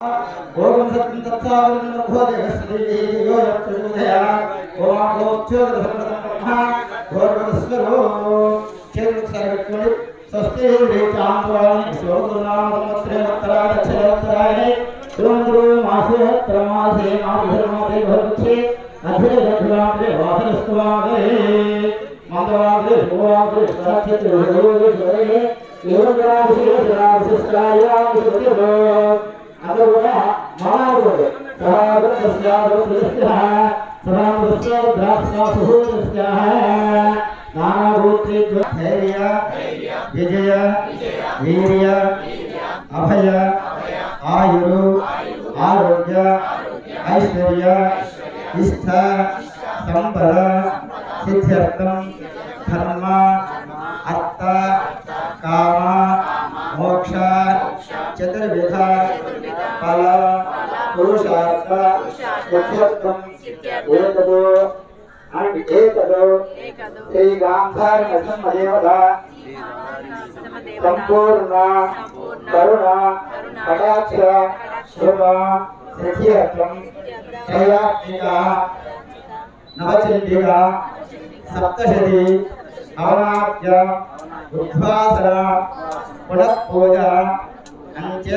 ओम सत्यं तत्सावनं ब्रह्मदेवस्त्रीदेवयो यत्त्रिगुणया ओम गोप्योदधर्मदं ब्रह्मा गोर्वस्वरो चेरुत्सर्गक्मणि स्वस्ति ऋचान्तराणि श्लोकनामत्रयत्राक्षरात्राणि सुन्द्रो मासे त्रमासे माधर्मादे भवति अधीरधर्मादे वासनस्तवागरे मन्दवागरे भुवागरे सत्यत्रोगोगरे योगराशिराशिष्टायां सुतिरो அதோட மாணவர்களோடு விஜய வீரிய அபய ஆயுரு ஆரோக்கிய ஐஸ்வர்ய இஷ்ட சம்பத சித்தியர்த்தம் धर्म अर्थ काम मोक्ष चतुर्विध పురుషాత్మ యత్యత్వం ఏకదో అండ్ ఏకదో శ్రీ గాంధారి నరసింహదేవత సంపూర్ణ కరుణ కటాక్ష శుభ శక్తిరత్వం శ్రేయాక్షిక నవచండిక సప్తశతి నవనాట్య ఉద్భాసన పునఃపూజ అంత్య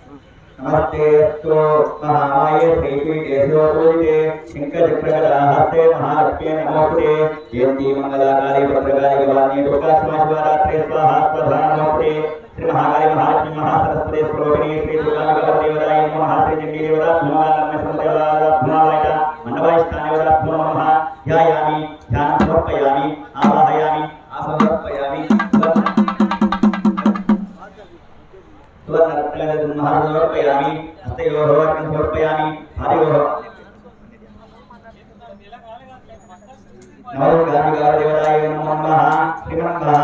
नमस्तेऽस्तु महामाये श्रीपीठेषु पूजिते शङ्करचक्रगदाहस्ते महालक्ष्मी नमोऽस्ते जयन्ती मङ्गलाकाली भद्रकाली गवानी दुर्गाश्रमशिवरात्रे स्वाहा स्वधा नमोऽस्ते श्री महाकाली महालक्ष्मी महासरस्वती श्रोभिणी श्री दुर्गानगरदेवताय नमः श्री चण्डीदेवता नमः लक्ष्मीदेवता नमः मण्डवायस्थानदेवता नमः ध्यायामि अर्घ्यं समर्पयामि हरियोः नमोगामिकारदेवताय नमो नमः श्रीमन्मः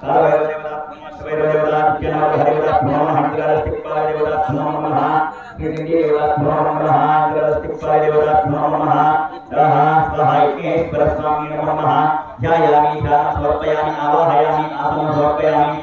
कालभैरवदेवता शिवैरवदेवता नित्यनाथहरिदेवता नमो नमः हरिद्रास्तिक्पाय देवता नमो नमः श्रीलिङ्गेदेवता नमो नमः हरिद्रास्तिक्पाय देवता नमो, नमः रः स्वहायज्ञेश्वरस्वामी नमो नमः ध्यायामि, ध्यानं समर्पयामि, आवाहयामि, आसनं समर्पयामि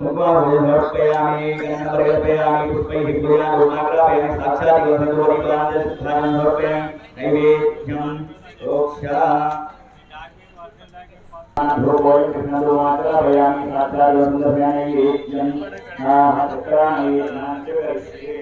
समर्पयामि हरे प्रतिमानि देवी यान रंगो भागवतं चिंगो हरे मुखसो सर्वांग प्रमाणि महादेव विनाशनामः मुखो समर्पयामि गणपरगपयामि पुष्पैः पूजा गुणाग्रापयामि साक्षात् समर्पयामि नैवेद्यं रोक्षा भूगोल कृष्णदोमाग्रापयामि साक्षात् गणपति नैवेद्यं नाहचक्राणि नाट्यकरिष्ये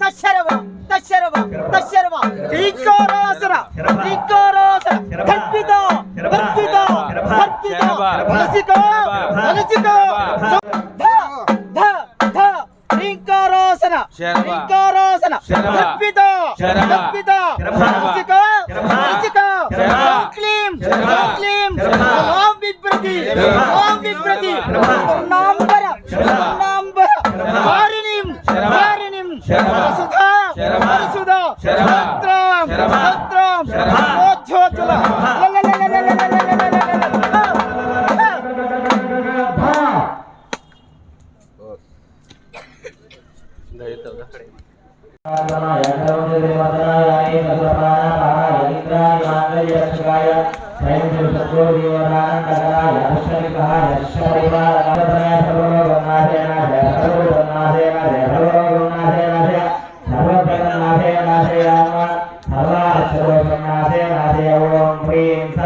తశరవ తశరవ తశరవ ఇంకో రోజున ఇంకో రోజున కల్పితో మనసికో మనసికో ధ ధ ధ రింకారాసన రింకారాసన తప్పిత తప్పిత మనసికో మనసికో క్లీం ఓం విప్రతి ఓం విప్రతి ఓం सर्वप्रणाशय नाशयाम सर्वाश्रोप्रणाशय नाशय ओम ह्रीं स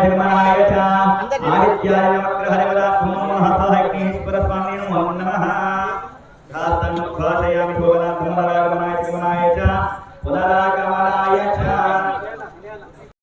ధర్మరాయ ఆదిత్యాయ